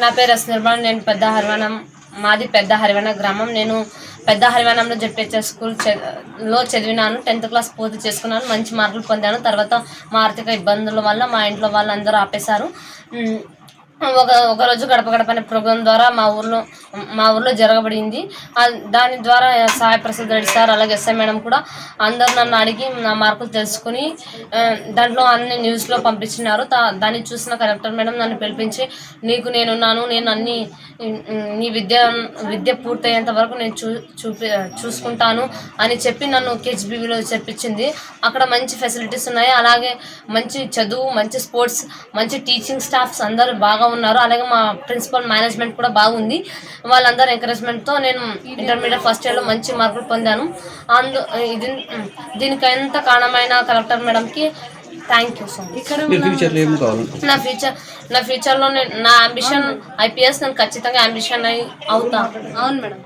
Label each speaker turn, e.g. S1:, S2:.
S1: నా పేరు ఎస్ నేను పెద్ద హరివనం మాది పెద్ద హరివన గ్రామం. నేను పెద్ద హరివనంలో జెడ్పిహెచ్ఎస్ స్కూల్లో చదివినాను టెన్త్ క్లాస్ పూర్తి చేసుకున్నాను మంచి మార్కులు పొందాను. తర్వాత మా ఆర్థిక ఇబ్బందుల వల్ల మా ఇంట్లో వాళ్ళందరూ ఆపేశారు. ఒక ఒక రోజు గడప గడప అనే ప్రోగ్రాం ద్వారా మా ఊర్లో మా ఊర్లో జరగబడింది. దాని ద్వారా సాయి ప్రసాద్ రెడ్డి సార్ అలాగే ఎస్ఐ మేడం కూడా అందరు నన్ను అడిగి నా మార్కులు తెలుసుకుని దాంట్లో అన్ని న్యూస్లో పంపించినారు. దాన్ని చూసిన కలెక్టర్ మేడం నన్ను పిలిపించి నీకు నేనున్నాను నేను అన్ని నీ విద్య విద్య పూర్తయ్యేంత వరకు నేను చూ చూపి చూసుకుంటాను అని చెప్పి నన్ను కేజీబీవీలో చెప్పించింది. అక్కడ మంచి ఫెసిలిటీస్ ఉన్నాయి. అలాగే మంచి చదువు మంచి స్పోర్ట్స్ మంచి టీచింగ్ స్టాఫ్స్ అందరూ బాగా ఉన్నారు అలాగే మా ప్రిన్సిపల్ మేనేజ్మెంట్ కూడా బాగుంది. వాళ్ళందరూ ఎంకరేజ్మెంట్తో నేను ఇంటర్మీడియట్ ఫస్ట్ ఇయర్లో మంచి మార్కులు పొందాను. అందు ఇది దీనికి ఎంత కారణమైన కలెక్టర్ మేడంకి థ్యాంక్ యూ సో మచ్. నా ఫ్యూచర్ నా ఫ్యూచర్లో నేను నా అంబిషన్ ఐపీఎస్ నేను ఖచ్చితంగా అంబిషన్ అయి అవుతా.
S2: అవును మేడం.